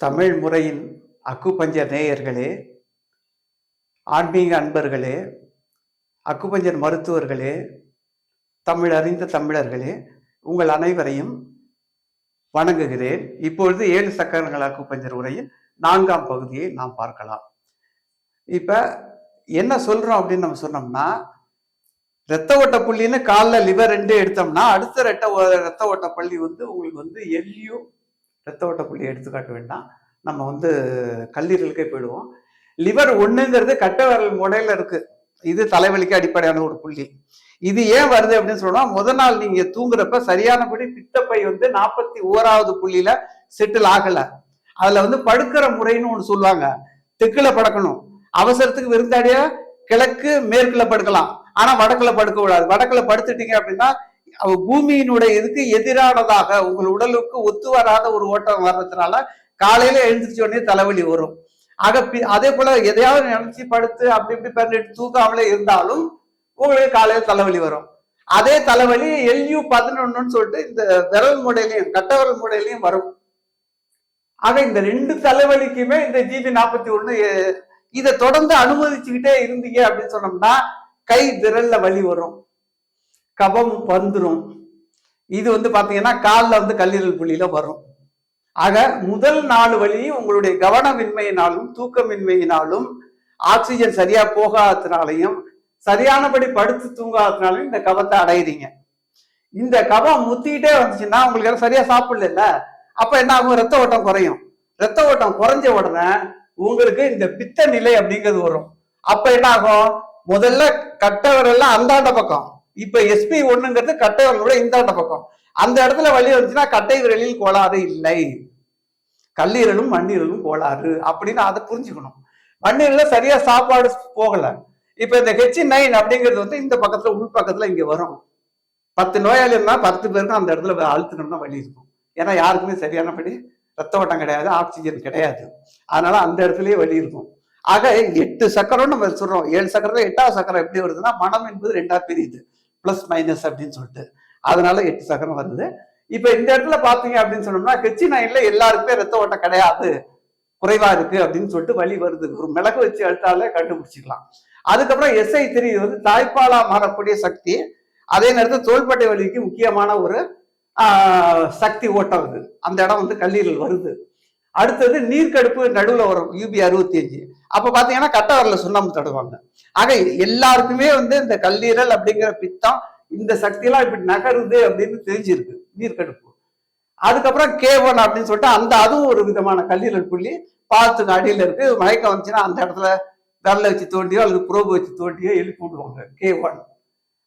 தமிழ் முறையின் அக்குபஞ்சர் நேயர்களே ஆன்மீக அன்பர்களே அக்குபஞ்சர் மருத்துவர்களே தமிழ் அறிந்த தமிழர்களே உங்கள் அனைவரையும் வணங்குகிறேன். இப்பொழுது ஏழு சக்கரங்கள் அக்குபஞ்சர் உரையின் நான்காம் பகுதியை நாம் பார்க்கலாம். இப்போ என்ன சொல்கிறோம் அப்படின்னு நம்ம சொன்னோம்னா ரத்த ஓட்ட புள்ளின்னு காலில் லிவர் ரெண்டு எடுத்தோம்னா அடுத்த ரத்த ஓ- ரத்த ஓட்ட பள்ளி வந்து உங்களுக்கு வந்து எல்லியும் ரத்த ஓட்ட புள்ளி எடுத்துக்காட்ட வேண்டாம். நம்ம வந்து கல்லீரலுக்கே போயிடுவோம். லிவர் ஒன்றுங்கிறது கட்ட விரல் இருக்குது இது தலைவலிக்கு அடிப்படையான ஒரு புள்ளி. இது ஏன் வருது அப்படின்னு சொன்னால் முத நாள் நீங்கள் தூங்குறப்ப சரியானபடி பித்தப்பை வந்து நாற்பத்தி ஓராவது புள்ளியில் செட்டில் ஆகலை. அதில் வந்து படுக்கிற முறைன்னு ஒன்று சொல்லுவாங்க. தெற்குல படுக்கணும். அவசரத்துக்கு விருந்தாடியா கிழக்கு மேற்குல படுக்கலாம். ஆனால் வடக்கில் படுக்க கூடாது. படுத்துட்டீங்க அப்படின்னா பூமியினுடைய இதுக்கு எதிரானதாக உங்கள் உடலுக்கு ஒத்து வராத ஒரு ஓட்டம் வர்றதுனால காலையில எழுந்திரிச்ச உடனே தலைவலி வரும். ஆக பி- அதே போல எதையாவது நினைச்சு படுத்து அப்படி இப்படி பண்ணிட்டு தூக்காமலே இருந்தாலும் உங்களுக்கு காலையில தலைவலி வரும். அதே தலைவலி எல்யூ பதினொன்னு சொல்லிட்டு இந்த விரல் முடையிலையும் கட்ட விரல் முடையிலையும் வரும். ஆக இந்த ரெண்டு தலைவலிக்குமே இந்த ஜிபி நாற்பத்தி ஒண்ணு இதை தொடர்ந்து அனுமதிச்சுக்கிட்டே இருந்தீங்க அப்படின்னு சொன்னோம்னா கை விரல்ல வலி வரும். கபம் வந்துடும் இது வந்து பார்த்தீங்கன்னா காலில் வந்து கல்லீரல் புள்ளியில வரும். ஆக முதல் நாலு வழியும் உங்களுடைய கவனமின்மையினாலும் தூக்கமின்மையினாலும் ஆக்சிஜன் சரியா போகாததுனாலையும் சரியானபடி படுத்து தூங்காததுனாலையும் இந்த கபத்தை அடையிறீங்க. இந்த கபம் முத்திக்கிட்டே வந்துச்சுன்னா உங்களுக்கு யாரும் சரியா சாப்பிடல அப்ப என்ன ஆகும்? ரத்த ஓட்டம் குறையும். ரத்த ஓட்டம் குறைஞ்ச உடனே உங்களுக்கு இந்த பித்த நிலை அப்படிங்கிறது வரும். அப்ப என்ன ஆகும்? முதல்ல கட்டவரெல்லாம் அந்தாண்ட பக்கம். இப்ப எஸ்பி ஒண்ணுங்கிறது கட்டை விரலோட இந்தாண்ட பக்கம். அந்த இடத்துல வலி வந்துச்சுன்னா கட்டை விரலில் கோளாறு இல்லை. கல்லீரலும் மண்ணீரலும் கோளாறு அப்படின்னு அதை புரிஞ்சுக்கணும். மண்ணீரல சரியா சாப்பாடு போகல. இப்ப இந்த ஹெச் நைன் அப்படிங்கிறது வந்து இந்த பக்கத்துல உள் பக்கத்துல இங்க வரும். பத்து நோயாளி இருந்தா பத்து பேருக்கும் அந்த இடத்துல அழுத்தணும்னா வலி இருக்கும். ஏன்னா யாருக்குமே சரியானபடி ரத்த ஓட்டம் கிடையாது ஆக்சிஜன் கிடையாது. அதனால அந்த இடத்துலயே வலி இருக்கும். ஆக எட்டு சக்கரம்னு நம்ம சொல்றோம். ஏழு சக்கரத்துல எட்டாவது சக்கரம் எப்படி வருதுன்னா மனம் என்பது ரெண்டா பிரியுது. பிளஸ் மைனஸ் அப்படின்னு சொல்லிட்டு. அதனால எட்டு சக்கரம் வருது. இப்ப இந்த இடத்துல பாத்தீங்க அப்படின்னு சொன்னோம்னா ஹெச்சி நைன்ல எல்லாருக்குமே ரத்த ஓட்டம் கிடையாது. குறைவா இருக்கு அப்படின்னு சொல்லிட்டு வழி வருது. ஒரு மிளகு வச்சு அழுத்தாலே கண்டுபிடிச்சிக்கலாம். அதுக்கப்புறம் எஸ்ஐ த்ரீ வந்து தாய்ப்பாலா மாறக்கூடிய சக்தி. அதே நேரத்தில் தோள்பட்டை வலிக்கு முக்கியமான ஒரு சக்தி ஓட்டம் இது அந்த இடம் வந்து கல்லீரல் வருது. அடுத்தது நீர்க்கடுப்பு நடுவில் வரும். யூபி அறுபத்தி அஞ்சு. அப்ப பாத்தீங்கன்னா கட்ட வரல சுண்ணாம்பு தடுவாங்க. ஆக எல்லாருக்குமே வந்து இந்த கல்லீரல் அப்படிங்கிற பித்தம் இந்த சக்தியெல்லாம் இப்படி நகருது அப்படின்னு தெரிஞ்சிருக்கு நீர்க்கடுப்பு. அதுக்கப்புறம் கே ஒன் அப்படின்னு சொல்லிட்டு அந்த அதுவும் ஒரு விதமான கல்லீரல் புள்ளி. பாத்துக்கு அடியில இருக்கு மயக்கம் வந்துச்சுன்னா அந்த இடத்துல விரல வச்சு தோண்டியோ அல்லது புரோபு வச்சு தோண்டியோ எழுப்பி விடுவாங்க கே ஒன்.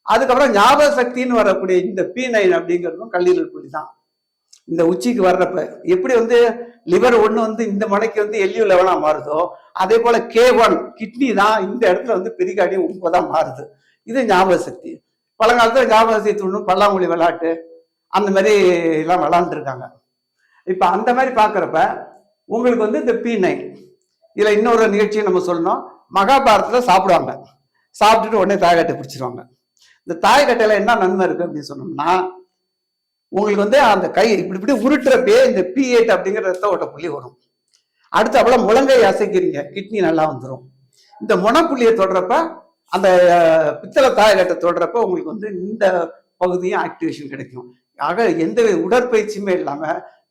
அதுக்கப்புறம் ஞாபக சக்தின்னு வரக்கூடிய இந்த பி நைன் அப்படிங்கிறதும் கல்லீரல் புள்ளி தான். இந்த உச்சிக்கு வர்றப்ப எப்படி வந்து லிவர் ஒன்று வந்து இந்த மலைக்கு வந்து எல்யூ லெவனாக மாறுதோ அதே போல கே ஒன் கிட்னி தான் இந்த இடத்துல வந்து பெரிகாடி ஒன்பதா மாறுது. இது ஞாபக சக்தி. பழங்காலத்தில் ஞாபக சக்தி தூண்டும் பல்லாங்குழி விளையாட்டு அந்த மாதிரி எல்லாம் விளாண்டுருக்காங்க இப்போ அந்த மாதிரி பார்க்குறப்ப உங்களுக்கு வந்து இந்த பி நைன் இதில் இன்னொரு நிகழ்ச்சியை நம்ம சொல்லணும். மகாபாரத்தில் சாப்பிடுவாங்க. சாப்பிட்டுட்டு உடனே தாயக்கட்டை பிடிச்சிருவாங்க. இந்த தாயக்கட்டையில் என்ன நன்மை இருக்குது அப்படின்னு சொன்னோம்னா உங்களுக்கு வந்து அந்த கை இப்படி இப்படி உருட்டுறப்பே இந்த பி எயிட் அப்படிங்கிற ரத்த ஓட்ட புள்ளி வரும். அடுத்து அவ்வளோ முழங்கை அசைக்கிறீங்க. கிட்னி நல்லா வந்துடும் இந்த முனப்புள்ளியை தொடுறப்ப அந்த பித்தளை தாயகட்டை தொடுறப்ப உங்களுக்கு வந்து இந்த பகுதியும் ஆக்டிவேஷன் கிடைக்கும். ஆக எந்த உடற்பயிற்சியுமே இல்லாம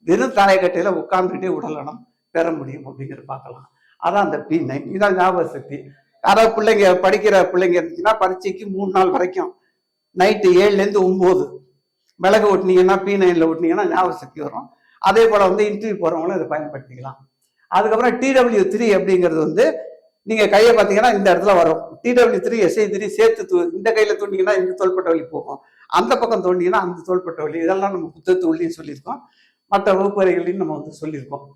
வெறும் தாயக்கட்டையில உட்கார்ந்துட்டே உடலனம் பெற முடியும் அப்படிங்கிறது பார்க்கலாம். அதான் அந்த பி நைன் இதான் ஞாபக சக்தி. யாராவது பிள்ளைங்க படிக்கிற பிள்ளைங்க இருந்துச்சுன்னா பரீட்சைக்கு மூணு நாள் வரைக்கும். நைட்டு ஏழுலேருந்து ஒம்பது. மிளகு ஒட்டினீங்கன்னா பி நைனில் ஓட்டினீங்கன்னா ஞாபக சக்தி வரும். அதே போல் வந்து இன்டர்வியூ போகிறவங்களும் இதை பயன்படுத்திக்கலாம். அதுக்கப்புறம் டிடபிள்யூ த்ரீ அப்படிங்கிறது வந்து நீங்கள் கையை பார்த்தீங்கன்னா இந்த இடத்துல வரும். டிடபிள்யூ த்ரீ எஸ்ஐ த்ரீ சேர்த்து தூ இந்த கையில் தூண்டிங்கன்னா இந்த தோள்பட்ட வலி போகும். அந்த பக்கம் தோண்டிங்கன்னா அந்த தோள்பட்ட வலி. இதெல்லாம் நம்ம புத்தகத்து உள்ளியும் சொல்லியிருக்கோம். மற்ற வகுப்பறைகளையும் நம்ம வந்து சொல்லியிருக்கோம்.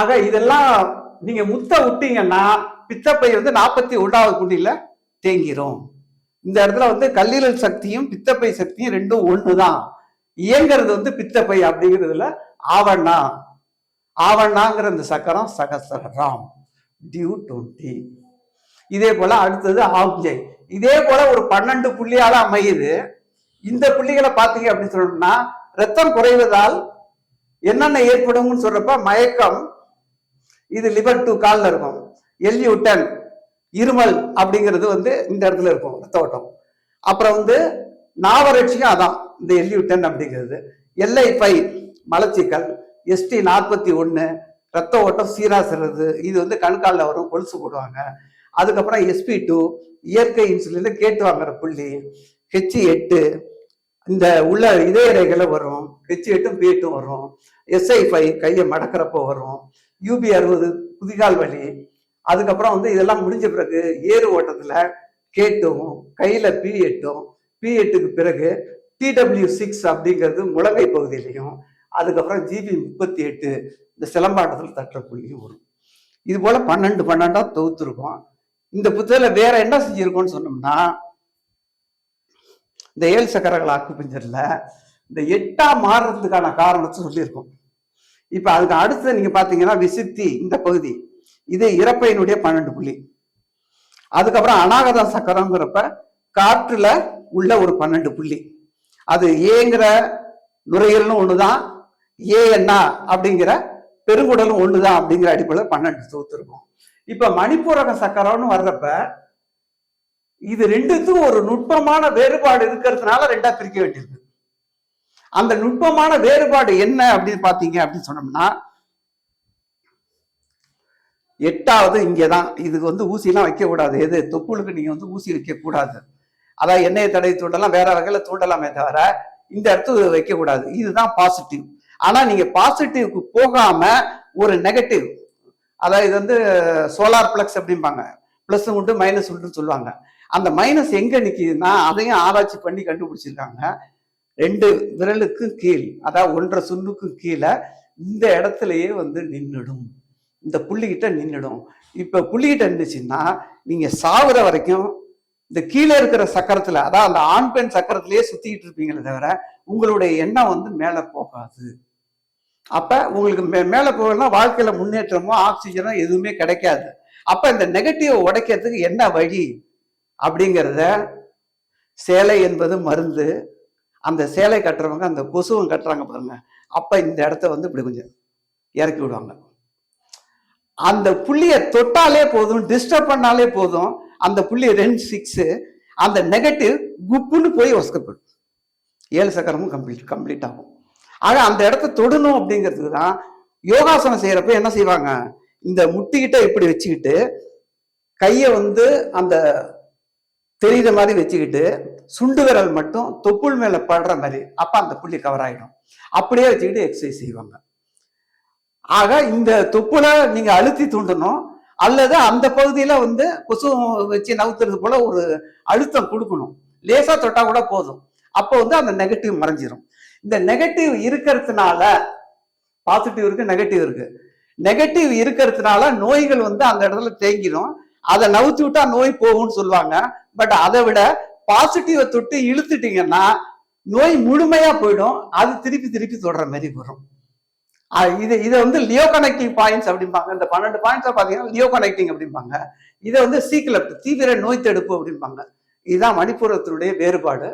ஆக இதெல்லாம் நீங்க முத்த விட்டீங்கன்னா பித்தப்பை வந்து நாற்பத்தி ஒன்றாவது குண்டியில தேங்கிரும். இந்த இடத்துல வந்து கல்லீரல் சக்தியும் பித்தப்பை சக்தியும் ரெண்டும் ஒன்று தான் இயங்கிறது வந்து பித்தப்பை அப்படிங்கிறதுல ஆவண்ணா. ஆவண்ணாங்கிற இந்த சக்கரம் சகசரம் டியூ டுவெண்ட்டி. இதே போல அடுத்தது ஆப்ஜை இதே போல ஒரு பன்னெண்டு புள்ளியால அமையுது. இந்த புள்ளிகளை பார்த்தீங்க அப்படின்னு சொன்னோம்னா ரத்தம் குறைவதால் என்னென்ன ஏற்படும்னு சொல்றப்ப மயக்கம் இது லிவர் டூ காலில் இருக்கும். எல்யூட்டன் இருமல் அப்படிங்கிறது வந்து இந்த இடத்துல இருக்கும் ரத்த ஓட்டம். அப்புறம் வந்து நாவறட்சியும் அதான். இந்த எல்யூட்டன் அப்படிங்கிறது. எல்ஐ பை மலச்சிக்கல் எஸ்டி நாற்பத்தி ஒன்று ரத்த ஓட்டம் சீரா செல்றது இது வந்து கண்காலில் வரும் கொலுசு போடுவாங்க. அதுக்கப்புறம் எஸ்பி டூ இயற்கை இன்சுலின் கேட்டு வாங்குற புள்ளி. ஹெச் எட்டு இந்த உள்ள இதயரைகளை வரும். ஹெச் எட்டும் பி எட்டும் வரும். எஸ்ஐ ஃபைவ் கையை மடக்கிறப்போ வரும். யூபி அறுபது புதிகால் வலி. அதுக்கப்புறம் வந்து இதெல்லாம் முடிஞ்ச பிறகு ஏறு ஓட்டத்தில் கேட்டும் கையில் பி எட்டும். பி எட்டுக்கு பிறகு டிடபிள்யூ சிக்ஸ் அப்படிங்கிறது முழங்கை பகுதியிலையும் அதுக்கப்புறம் ஜிபி முப்பத்தி எட்டு இந்த சிலம்பாட்டத்தில் தட்டுற புள்ளியும் வரும். இது போல் பன்னெண்டு பன்னெண்டாக தொகுத்துருக்கோம். இந்த புத்தகத்தில் வேற என்ன செஞ்சுருக்கோன்னு சொன்னோம்னா இந்த ஏழு சக்கரங்கள் ஆக்குப்பஞ்சர்ல இந்த எட்டா மாறுறதுக்கான காரணத்தை சொல்லியிருக்கோம். இப்போ அதுக்கு அடுத்து நீங்கள் பார்த்தீங்கன்னா விசித்தி இந்த பகுதி. இது இறப்பையினுடைய பன்னெண்டு புள்ளி. அதுக்கப்புறம் அநாகத சக்கரங்கிறப்ப காற்றுல உள்ள ஒரு பன்னெண்டு புள்ளி. அது ஏங்கிற நுரையீரலும் ஒண்ணுதான் ஏ என்ன அப்படிங்கிற பெருங்குடலும் தான் அப்படிங்கிற அடிப்படையில் பன்னெண்டு தொகுத்துருக்கும். இப்போ மணிப்பூரக சக்கரம்னு வர்றப்ப இது ரெண்டுத்துக்கும் ஒரு நுட்பமான வேறுபாடு இருக்கிறதுனால ரெண்டா பிரிக்க வேண்டியிருக்கு. அந்த நுட்பமான வேறுபாடு என்ன அப்படின்னு பார்த்தீங்க அப்படின்னு சொன்னோம்னா எட்டாவது இங்கே தான் இதுக்கு வந்து ஊசிலாம் வைக்கக்கூடாது. எது? தொப்புளுக்கு நீங்கள் வந்து ஊசி வைக்கக்கூடாது. அதான் எண்ணெயை தடவி தூண்டலாம் வேற வகையில் தூண்டலாமே தவிர இந்த இடத்துல வைக்கக்கூடாது. இதுதான் பாசிட்டிவ் ஆனால் நீங்கள் பாசிட்டிவ்க்கு போகாம ஒரு நெகட்டிவ் அதாவது இது வந்து சோலார் பிளக்ஸ் அப்படிம்பாங்க. ப்ளஸ் உண்டு மைனஸ் உண்டுன்னு சொல்லுவாங்க. அந்த மைனஸ் எங்கே நிற்கிதுன்னா அதையும் ஆராய்ச்சி பண்ணி கண்டுபிடிச்சிருக்காங்க. ரெண்டு விரலுக்கு கீழ் அதாவது ஒன்றரை சுண்ணுக்கும் கீழே இந்த இடத்துலயே வந்து நின்றுடும் இந்த புள்ளிகிட்ட நின்றுடும் இப்போ புள்ளிகிட்ட இருந்துச்சுன்னா நீங்கள் சாகுற வரைக்கும் இந்த கீழே இருக்கிற சக்கரத்துல அதாவது அந்த ஆண் பெண் சக்கரத்திலேயே சுத்திக்கிட்டு இருப்பீங்களே தவிர உங்களுடைய எண்ணம் வந்து மேல போகாது. அப்ப உங்களுக்கு மே மேல போகலாம் வாழ்க்கையில முன்னேற்றமோ ஆக்சிஜனோ எதுவுமே கிடைக்காது. அப்ப இந்த நெகட்டிவ் உடைக்கிறதுக்கு என்ன வழி? அப்படிங்கிறத சேலை என்பது மருந்து. அந்த சேலை கட்டுறவங்க அந்த கொசுவும் கட்டுறாங்க பாருங்க. அப்ப இந்த இடத்த வந்து இப்படி கொஞ்சம் இறக்கி விடுவாங்க. அந்த புள்ளிய தொட்டாலே போதும் டிஸ்டர்ப் பண்ணாலே போதும் அந்த புள்ளி ரெண்டு சிக்ஸு அந்த நெகட்டிவ் குப்புன்னு போய் வசக்கப்படும் ஏழு சக்கரமும் கம்ப்ளீட் கம்ப்ளீட் ஆகும். ஆக அந்த இடத்த தொடணும் அப்படிங்கிறதுக்கு தான் யோகாசனம் செய்கிறப்ப என்ன செய்வாங்க? இந்த முட்டிக்கிட்ட இப்படி வச்சுக்கிட்டு கையை வந்து அந்த தெரியுற மாதிரி வச்சுக்கிட்டு சுண்டு விரல் மட்டும் தொப்புள் மேலே படுற மாதிரி அப்போ அந்த புள்ளி கவர் ஆகிடும் அப்படியே வச்சுக்கிட்டு எக்ஸசைஸ் செய்வாங்க. ஆக இந்த தொப்புளை நீங்கள் அழுத்தி தூண்டணும். அல்லது அந்த பகுதியில வந்து கொசு வச்சு நவுத்துறது போல ஒரு அழுத்தம் கொடுக்கணும். லேசா தொட்டா கூட போதும். அப்போ வந்து அந்த நெகட்டிவ் மறைஞ்சிரும். இந்த நெகட்டிவ் இருக்கிறதுனால பாசிட்டிவ் இருக்கு நெகட்டிவ் இருக்கு. நெகட்டிவ் இருக்கிறதுனால நோய்கள் வந்து அந்த இடத்துல தேங்கிடும் அதை நவுத்தி விட்டா நோய் போகும்னு சொல்லுவாங்க. பட் அதை விட பாசிட்டிவை தொட்டு இழுத்துட்டீங்கன்னா நோய் முழுமையா போயிடும். அது திருப்பி திருப்பி தொடர மாதிரி வரும். இது இதை வந்து லியோ கனெக்டிங் பாயிண்ட்ஸ் அப்படிம்பாங்க. இந்த பன்னெண்டு பாயிண்ட்ஸ் பார்த்தீங்கன்னா லியோ கனெக்டிங் அப்படிம்பாங்க. இதை வந்து சீக்கிரம் தீவிர நோய் தடுப்பு அப்படிம்பாங்க. இதுதான் மணிப்புரத்தினுடைய வேறுபாடு.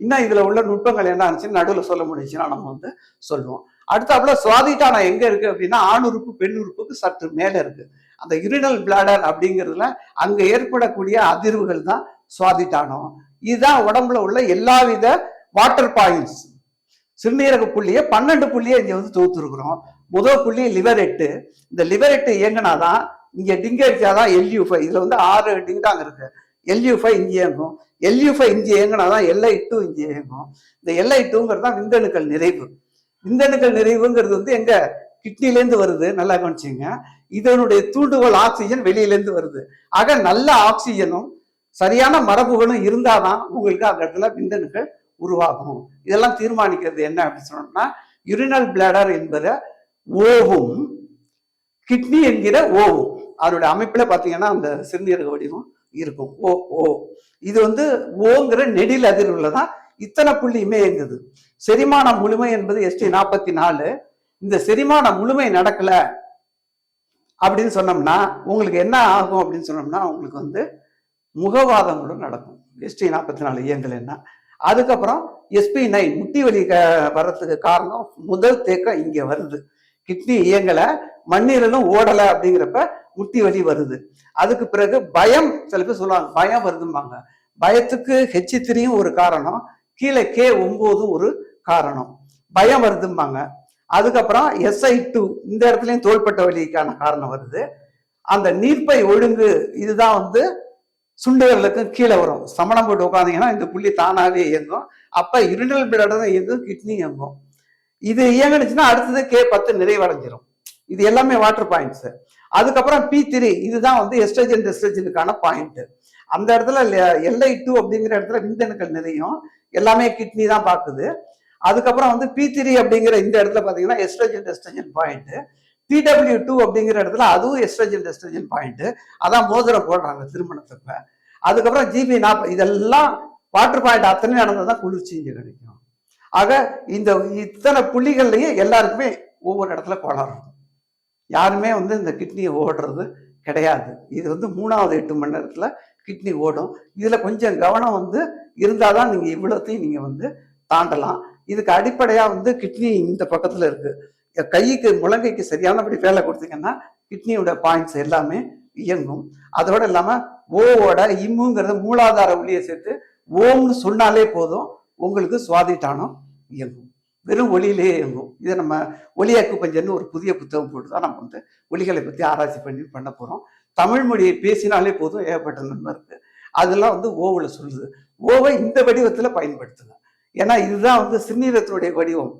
இன்னும் இதில் உள்ள நுட்பங்கள் என்ன இருந்துச்சுன்னு நடுவில் சொல்ல முடிஞ்சுன்னா நம்ம வந்து சொல்லுவோம் அடுத்தாப்புல சுவாதிட்டானம் எங்கே இருக்குது அப்படின்னா ஆண் உறுப்பு பெண் உறுப்புக்கு சற்று மேலே இருக்குது அந்த யூரினல் பிளாடர் அப்படிங்கிறதுல அங்கே ஏற்படக்கூடிய அதிர்வுகள் தான் சுவாதிட்டானம் இதுதான் உடம்புல உள்ள எல்லாவித வாட்டர் பாயிண்ட்ஸ் சிறுநீரக புள்ளியை பன்னெண்டு புள்ளியை இங்கே வந்து தொகுத்துருக்குறோம். முதல் புள்ளி லிவர் எட்டு இந்த லிவர் எட்டு இயங்கினாதான் இங்கே டிங்க அடிச்சாதான் எல்யூ ஃபைவ் இதில் வந்து ஆறு டிங் தாங்க இருக்கு. எல்யூ ஃபைவ் இங்கே இயங்கும். எல்யூ ஃபைவ் இங்கே இயங்கினாதான் எல்ஐ டூ இங்கே இயங்கும். இந்த எல்ஐ டூங்கிறது தான் விந்தணுக்கள் நிறைவு. விந்தணுக்கள் நிறைவுங்கிறது வந்து எங்க கிட்னிலேருந்து வருது நல்லா கவனிச்சிங்க. இதனுடைய தூண்டுகோல் ஆக்சிஜன் வெளியிலேருந்து வருது. ஆக நல்ல ஆக்சிஜனும் சரியான மரபுகளும் இருந்தாதான் உங்களுக்கு அந்த இடத்துல விந்தணுக்கள் உருவாகும். இதெல்லாம் தீர்மானிக்கிறது என்ன அப்படின்னு சொன்னோம்னா யூரினல் பிளாடர் என்பது ஓவும் கிட்னி என்கிற ஓவும். அதனுடைய அமைப்புல பாத்தீங்கன்னா அந்த சிறுநீரக வடிவம் இருக்கும். ஓ ஓ. இது வந்து ஓங்கிற நெடில் அதிர்வுல தான் இத்தனை புள்ளியுமே இயங்குது செரிமானம் முழுமை என்பது எஸ்டி நாற்பத்தி நாலு இந்த செரிமானம் முழுமை நடக்கல அப்படின்னு சொன்னோம்னா உங்களுக்கு என்ன ஆகும் அப்படின்னு சொன்னோம்னா உங்களுக்கு வந்து முகவாதங்களும் நடக்கும். எஸ்டி நாற்பத்தி நாலு இயங்கல் என்ன அதுக்கப்புறம் எஸ்பி நைன் முட்டி வலி க- வர்றதுக்கு காரணம் முதல் தேக்கம் இங்கே வருது. கிட்னி இயங்கலை மண்ணீரலும் ஓடலை அப்படிங்கிறப்ப முட்டி வலி வருது. அதுக்கு பிறகு பயம் சில பேர் சொல்லுவாங்க பயம் வருதும்பாங்க. பயத்துக்கு ஹெச் த்ரீயும் ஒரு காரணம் கீழே கே ஒம்போதும் ஒரு காரணம். பயம் வருதும்பாங்க. அதுக்கப்புறம் எஸ்ஐ டூ இந்த இடத்துலையும் தோள்பட்ட வலிக்கான காரணம் வருது. அந்த நீர்ப்பை ஒழுங்கு இதுதான் வந்து சுண்டுகளுக்கும் கீழே வரும். சமணம் போட்டு உட்காந்தீங்கன்னா இந்த புள்ளி தானாவே இயங்கும். அப்போ இருண்டல் பிளட் இயங்கும் கிட்னி இயங்கும். இது இயங்குனுச்சுன்னா அடுத்தது கே பத்து நிறைவடைஞ்சிரும். இது எல்லாமே வாட்டர் பாயிண்ட்ஸ் அதுக்கப்புறம் பி த்ரீ இதுதான் வந்து எஸ்ட்ரஜன் டெஸ்ட்ரஜனுக்கான பாயிண்ட் அந்த இடத்துல எல்ஐ டூ அப்படிங்கிற இடத்துல விந்தணுக்கள் நிறையும். எல்லாமே கிட்னி தான் பார்க்குது. அதுக்கப்புறம் வந்து பி த்ரீ அப்படிங்கிற இந்த இடத்துல பார்த்தீங்கன்னா எஸ்ட்ரஜன் டெஸ்ட்ரஜன் பாயிண்ட் பிடபிள்யூ டூ அப்படிங்கிற இடத்துல அதுவும் எஸ்ட்ரஜன் டெஸ்ட்ரஜன் பாயிண்ட் அதான் மோதிரம் போடுறாங்க திருமணத்துக்கு அதுக்கப்புறம் ஜிபி நாற்பது இதெல்லாம் வாட்டர் பாயிண்ட் அத்தனை நடந்ததான் குளிர்ச்சி இங்கே கிடைக்கும் ஆக இந்த இத்தனை புள்ளிகள்லையும் எல்லாருக்குமே ஒவ்வொரு இடத்துல கோளாறு யாருமே வந்து இந்த கிட்னியை ஓடுறது கிடையாது. இது வந்து மூணாவது எட்டு மணி நேரத்தில் கிட்னி ஓடும். இதில் கொஞ்சம் கவனம் வந்து இருந்தால் தான் நீங்கள் இவ்வளோத்தையும் நீங்கள் வந்து தாண்டலாம். இதுக்கு அடிப்படையாக வந்து கிட்னி இந்த பக்கத்தில் இருக்குது கைக்கு முழங்கைக்கு சரியானபடி வேலை கொடுத்தீங்கன்னா கிட்னியோட பாயிண்ட்ஸ் எல்லாமே இயங்கும். அதோட இல்லாமல் ஓவோட இம்முங்கிறத மூலாதார ஒளியை சேர்த்து ஓம்னு சொன்னாலே போதும் உங்களுக்கு சுவாதிட்டானம் இயங்கும். வெறும் ஒளியிலேயே இயங்கும். இதை நம்ம ஒளியாக்கு பஞ்சன்னு ஒரு புதிய புத்தகம் போட்டு தான் நம்ம வந்து ஒளிகளை பற்றி ஆராய்ச்சி பண்ணி பண்ண போகிறோம் தமிழ் மொழியை பேசினாலே போதும் ஏகப்பட்ட நன்மை இருக்குது அதெல்லாம் வந்து ஓவில் சொல்லுது. ஓவை இந்த வடிவத்தில் பயன்படுத்துங்க. ஏன்னா இதுதான் வந்து சிறுநீரத்தினுடைய வடிவம்.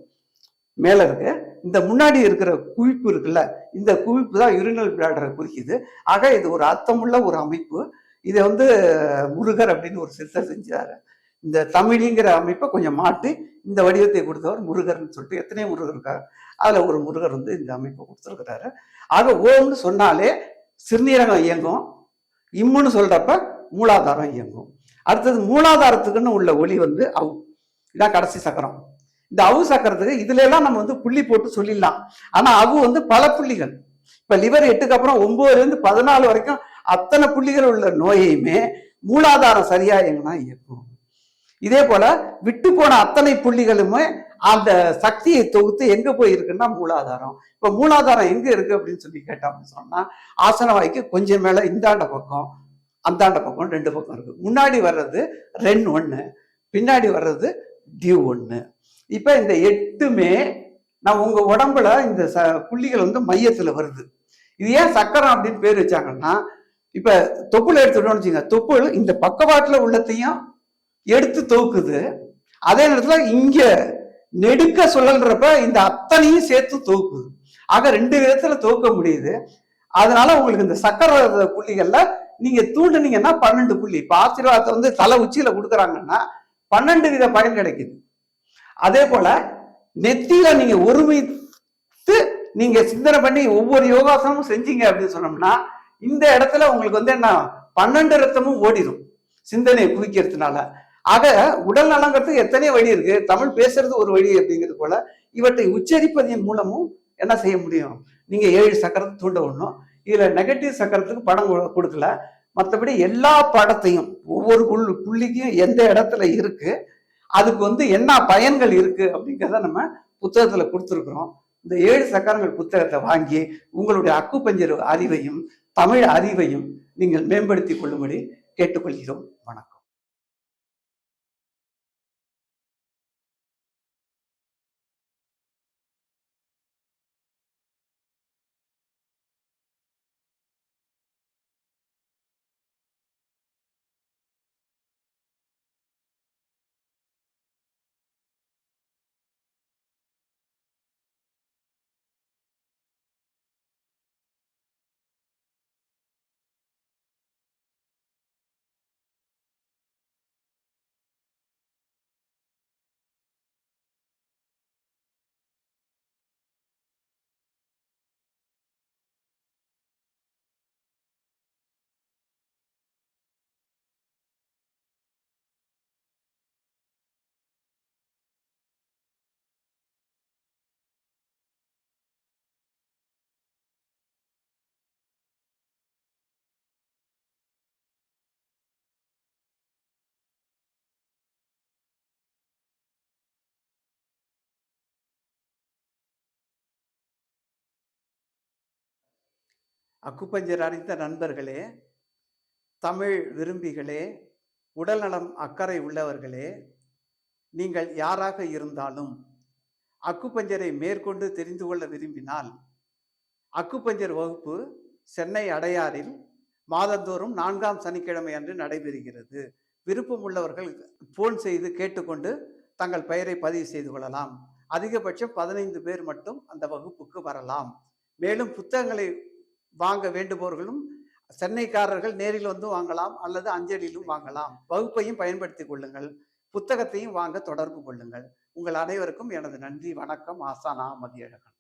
மேலே இருக்குது இந்த முன்னாடி இருக்கிற குவிப்பு இருக்குல்ல இந்த குவிப்பு தான் யூரினல் பிளாடரை குறிக்குது. ஆக இது ஒரு அர்த்தமுள்ள ஒரு அமைப்பு. இதை வந்து முருகர் அப்படின்னு ஒரு சிறுத்தர் செஞ்சாரு. இந்த தமிழிங்கிற அமைப்பை கொஞ்சம் மாட்டி இந்த வடிவத்தை கொடுத்தவர் முருகர்னு சொல்லிட்டு எத்தனையோ முருகர் இருக்காரு அதில் ஒரு முருகர் வந்து இந்த அமைப்பை கொடுத்துருக்கிறாரு. ஆக ஓம்னு சொன்னாலே சிறுநீரகம் இயங்கும் இம்முன்னு சொல்கிறப்ப மூலாதாரம் இயங்கும். அடுத்தது மூலாதாரத்துக்குன்னு உள்ள ஒளி வந்து அவு. இதான் கடைசி சக்கரம். இந்த அவு சக்கரத்துக்கு இதுல எல்லாம் நம்ம வந்து புள்ளி போட்டு சொல்லிடலாம். ஆனா அவு வந்து பல புள்ளிகள். இப்ப லிவர் எட்டுக்கு அப்புறம் ஒன்பதுல இருந்து பதினாலு வரைக்கும் அத்தனை புள்ளிகள் உள்ள நோயையுமே மூலாதாரம் சரியா எங்கன்னா இயக்கும் இதே போல விட்டு போன அத்தனை புள்ளிகளுமே அந்த சக்தியை தொகுத்து எங்க போய் இருக்குன்னா மூலாதாரம். இப்ப மூலாதாரம் எங்க இருக்கு அப்படின்னு சொல்லி கேட்டோம் அப்படின்னு சொன்னா ஆசன வாய்க்கு கொஞ்சம் மேல இந்தாண்ட பக்கம் அந்தாண்ட பக்கம் ரெண்டு பக்கம் இருக்கு. முன்னாடி வர்றது ரென் ஒன்று பின்னாடி வர்றது டியூ ஒன்று இப்ப இந்த எட்டுமே நான் உங்க உடம்புல இந்த ச புள்ளிகள் வந்து மையத்துல வருது. இது ஏன் சக்கரம் அப்படின்னு பேர் வச்சாங்கன்னா இப்ப தொப்புள் எடுத்துட்டோம்னு வச்சுங்க தொப்புள் இந்த பக்கவாட்டுல உள்ளத்தையும் எடுத்து தொகுக்குது அதே நேரத்துல இங்க நெடுக்க சுழல்றப்ப இந்த அத்தனையும் சேர்த்து தொகுக்குது ஆக ரெண்டு விதத்துல தொகுக்க முடியுது. அதனால உங்களுக்கு இந்த சக்கர புள்ளிகள்ல நீங்க தூண்டுனீங்கன்னா பன்னெண்டு புள்ளி. இப்ப ஆசீர்வாதத்தை வந்து தலை உச்சியில கொடுக்குறாங்கன்னா பன்னெண்டு வித பயன் கிடைக்குது. அதே போல நெத்தியில நீங்க ஒருமித்து நீங்க சிந்தனை பண்ணி ஒவ்வொரு யோகாசனமும் செஞ்சீங்க அப்படின்னு சொன்னோம்னா இந்த இடத்துல உங்களுக்கு வந்து என்ன பன்னெண்டு ரத்தமும் ஓடிடும் சிந்தனையை குவிக்கிறதுனால. ஆக உடல் நலங்கிறதுக்கு எத்தனை வழி இருக்கு? தமிழ் பேசுறது ஒரு வழி அப்படிங்கிறது போல இவற்றை உச்சரிப்பதன் மூலமும் என்ன செய்ய முடியும்? நீங்க ஏழு சக்கரத்தை தூண்ட விடணும் இதுல நெகட்டிவ் சக்கரத்துக்கு படம் கொ- கொடுக்கல. மற்றபடி எல்லா படத்தையும் ஒவ்வொரு புள்ளிக்கும் எந்த இடத்துல இருக்கு அதுக்கு வந்து என்ன பயன்கள் இருக்கு அப்படிங்கிறத நம்ம புத்தகத்துல கொடுத்துருக்குறோம். இந்த ஏழு சக்கரங்கள் புத்தகத்தை வாங்கி உங்களுடைய அக்குப்பஞ்சர் அறிவையும் தமிழ் அறிவையும் நீங்கள் மேம்படுத்திக் கொள்ளும்படி கேட்டுக்கொள்கிறோம். வணக்கம். அக்குப்பஞ்சர் அறிந்த நண்பர்களே தமிழ் விரும்பிகளே உடல்நலம் அக்கறை உள்ளவர்களே நீங்கள் யாராக இருந்தாலும் அக்குப்பஞ்சரை மேற்கொண்டு தெரிந்து கொள்ள விரும்பினால் அக்குப்பஞ்சர் வகுப்பு சென்னை அடையாறில் மாதந்தோறும் நான்காம் சனிக்கிழமை அன்று நடைபெறுகிறது. விருப்பம் உள்ளவர்கள் போன் செய்து கேட்டுக்கொண்டு தங்கள் பெயரை பதிவு செய்து கொள்ளலாம். அதிகபட்சம் பதினைந்து பேர் மட்டும் அந்த வகுப்புக்கு வரலாம். மேலும் புத்தகங்களை வாங்க வேண்டுபவர்களும் சென்னைக்காரர்கள் நேரில் வந்து வாங்கலாம் அல்லது அஞ்சலிலும் வாங்கலாம். வகுப்பையும் பயன்படுத்திக் கொள்ளுங்கள். புத்தகத்தையும் வாங்க தொடர்பு கொள்ளுங்கள். உங்கள் அனைவருக்கும் எனது நன்றி வணக்கம். ஆசானா மதியழகன்.